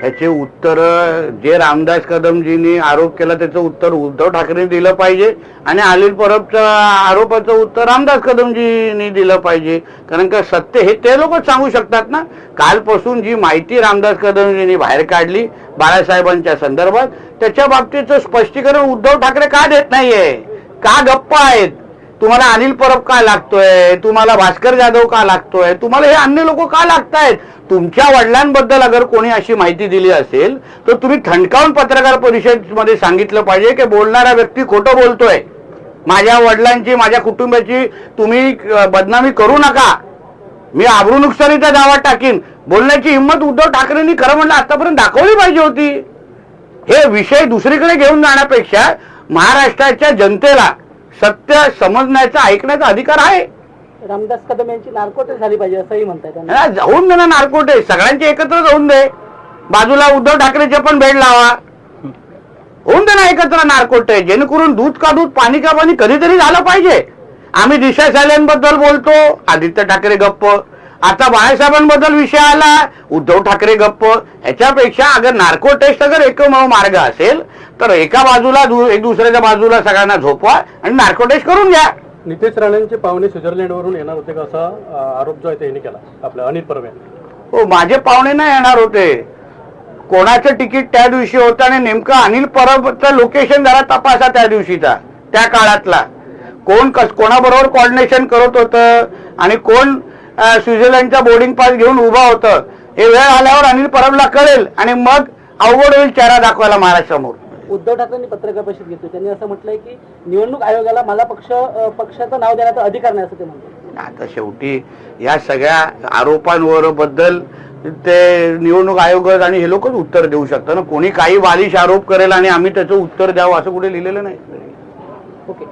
ह्याचे उत्तर जे रामदास कदमजींनी आरोप केला त्याचं उत्तर उद्धव ठाकरे दिलं पाहिजे. आणि अनिल परबच्या आरोपाचं उत्तर रामदास कदमजींनी दिलं पाहिजे. कारण का सत्य हे ते लोक सांगू शकतात ना? कालपासून जी माहिती रामदास कदमजींनी बाहेर काढली बाळासाहेबांच्या संदर्भात त्याच्या बाबतीचं स्पष्टीकरण उद्धव ठाकरे का देत नाहीये? का गप्प आहेत? तुम्हाला अनिल परब का लागतोय? तुम्हाला भास्कर जाधव का लागतोय? तुम्हाला हे अन्य लोक का लागतायत? तुमच्या वडिलांबद्दल अगर कोणी अशी माहिती दिली असेल तर तुम्ही ठणकावून पत्रकार परिषदेमध्ये सांगितलं पाहिजे की बोलणारा व्यक्ती खोटं बोलतोय. माझ्या वडिलांची माझ्या कुटुंबाची तुम्ही बदनामी करू नका. मी आबरू नुकसानीचा दावा टाकीन. बोलण्याची हिंमत उद्धव ठाकरेंनी खरं म्हणलं आतापर्यंत दाखवली पाहिजे होती. हे विषय दुसरीकडे घेऊन जाण्यापेक्षा महाराष्ट्राच्या जनतेला सत्य समजण्याचा ऐकण्याचा अधिकार आहे. रामदास कदम यांची नारकोटे झाली पाहिजे असंही म्हणताय त्यांना. ना, जाऊन दे ना नारकोटे. सगळ्यांचे एकत्र जाऊन दे. बाजूला उद्धव ठाकरेचे पण भेट लावा. होऊन दे ना एकत्र नारकोटे. जेणेकरून दूध का दूध पाणी का पाणी कधीतरी झालं पाहिजे. आम्ही दिशा साल्यांबद्दल बोलतो. आदित्य ठाकरे गप्प. आता बाळासाहेबांबद्दल विषय आला. उद्धव ठाकरे गप्प. ह्याच्यापेक्षा अगर नार्को टेस्ट अगर एकमेव मार्ग असेल तर एका बाजूला दु- एक दुसऱ्याच्या बाजूला सगळ्यांना झोपवा आणि नार्को टेस्ट करून घ्या. नितेश राणेंचे पाहुणे स्वित्झर्लंडवरून येणार होते का असा आरोप जो आहे त्यांनी केला आपल्या अनिल परब हो माझे पाहुणे नाही येणार होते. कोणाचं तिकीट त्या दिवशी होतं आणि नेमकं अनिल परबचं लोकेशन जरा तपासा त्या दिवशीचा त्या काळातला. कोण कस कोणाबरोबर कॉर्डिनेशन करत होतं आणि कोण स्वित्झर्लंडचा बोर्डिंग पास घेऊन उभा होतं हे वेळ आल्यावर अनिल परबला कळेल आणि मग अवघड होईल चेहरा दाखवायला महाराष्ट्रासमोर. उद्धव ठाकरेंनी पत्रकार परिषद घेतली. त्यांनी असं म्हटलंय की निवडणूक आयोगाला मला पक्ष पक्षाचं नाव देण्याचा अधिकार नाही असं ते म्हणतात. आता शेवटी या सगळ्या आरोपांवर बद्दल ते निवडणूक आयोग आणि हे लोकच उत्तर देऊ शकतात ना. कोणी काही बालिश आरोप करेल आणि आम्ही त्याचं उत्तर द्यावं असं कुठे लिहिलेलं नाही. ओके.